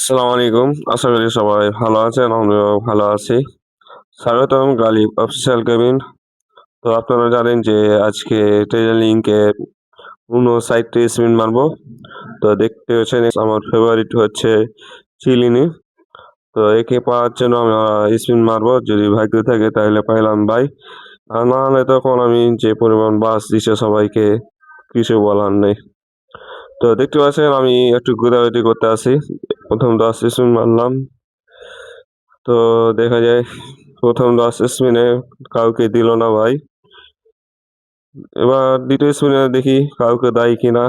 আসসালামু আলাইকুম। আশা করি সবাই ভালো আছেন, আমিও ভালো আছি। স্বাগতম গালিব অফিসিয়াল কেবিন। তো আপনারা জানেন যে আজকে ট্রেজার লিঙ্কে উনষাটটি মিনিট মারবো। তো দেখতে পাচ্ছেন, আমার ফেভারিট হচ্ছে চিলিনি। তো একে পাওয়ার জন্য আমরা স্পিন মারবো। যদি ভাগ্য থাকে তাহলে পাইলাম ভাই। আর না হলে তখন আমি যে পরিমাণ বাস দিছে সবাইকে কিছু বলার নেই। তো দেখতে পাচ্ছেন, আমি একটু ঘোরাঘুরি করতে আসি। প্রথম দশ স্পিন মারলাম। তো দেখা যায়, প্রথম দশ স্পিনে কাউকে দিল না ভাই। এবার দ্বিতীয় স্পিনে দেখি কাউকে দেয় কিনা।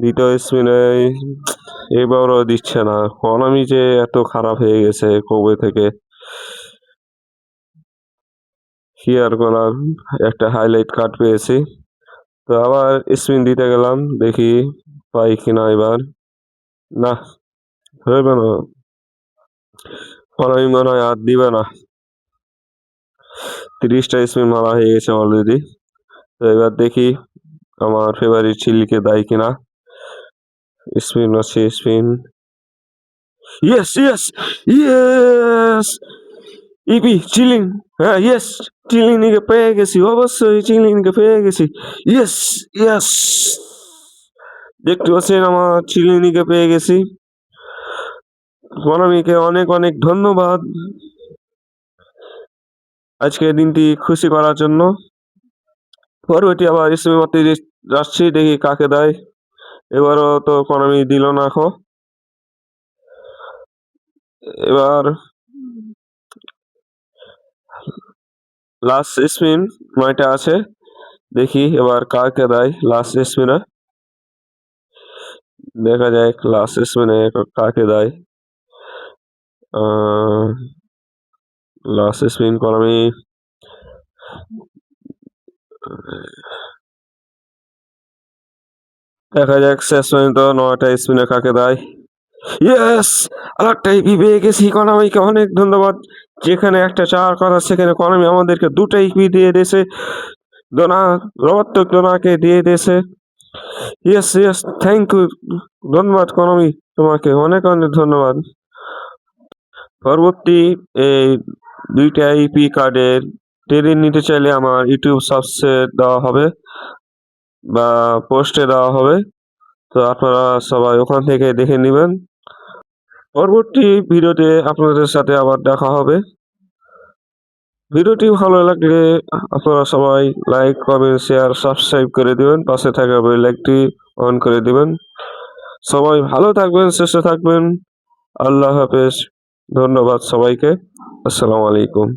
দ্বিতীয় স্পিনে এবারও দিচ্ছে না। আমি যে এত খারাপ হয়ে গেছে কবে থেকে। কি আর করার, একটা হাইলাইট কার্ড পেয়েছি। তো আবার স্পিন দিতে গেলাম, দেখি পাই কিনা এবার। না হবে না। আমি মনে হয় আর দিবে না। তিরিশটা স্পিন মারা হয়ে গেছে অলরেডি তো এবার দেখি আমার ফেভারিট চিলিকে দেয় কিনা। স্পিন আছে, স্পিন। ইয়েস ইয়েস ইয়েস ইপি চিলিং হ্যাঁ ইয়েস চিলিনিকে পেয়ে গেছি, অবশ্যই চিলিনিকে পেয়ে গেছি। ইয়েস ইয়েস দেখতে পাচ্ছেন আমার চিলিনিকে পেয়ে গেছি। প্রণামীকে অনেক অনেক ধন্যবাদ। আজকে দিনটি খুশি করার জন্য। পরবর্তী আবার ইসলামী মাত্রে যাচ্ছি, দেখি কাকে দেয়। এবারও তো প্রণামী দিল না এখন। এবার লাস্ট স্পিন নয়টা আছে। দেখি এবার কাকে দেয় লাস্ট স্পিনে দেখা যায় লাস্ট স্পিনে কাকে দেয়? লাস্ট স্পিন করামি দেখা যাক, শেষ পর্যন্ত নয়টা স্পিনে কাকে দেয়? ইয়েস আরেকটা ইপি পেয়ে গেছি কনামিকে অনেক ধন্যবাদ। যেখানে একটা চার কথা, সেখানে কনামি আমাদেরকে দুটো ইপি দিয়ে দিয়েছে। দোনা রবাত্তক দোনাকে দিয়ে দিয়েছে। ইয়েস ইয়েস থ্যাংক ইউ ধন্যবাদ কনামি তোমাকে, অনেক অনেক ধন্যবাদ। পরবর্তী এই দুইটা ইপি কার্ডের ট্রেনিং নিতে চাইলে আমার ইউটিউব সাবসে দেওয়া হবে বা পোস্টে দেওয়া হবে। তো আপনারা সবাই ওখান থেকে দেখে নেবেন। পরবর্তী ভিডিওতে আপনাদের সাথে আবার দেখা হবে। ভিডিওটি ভালো লাগলে আপনারা সবাই লাইক কমেন্ট শেয়ার সাবস্ক্রাইব করে দিবেন, পাশে থাকা বেল লাইকটি অন করে দিবেন। সবাই ভালো থাকবেন, সুস্থ থাকবেন। আল্লাহ হাফেজ। ধন্যবাদ সবাইকে। আসসালামু আলাইকুম।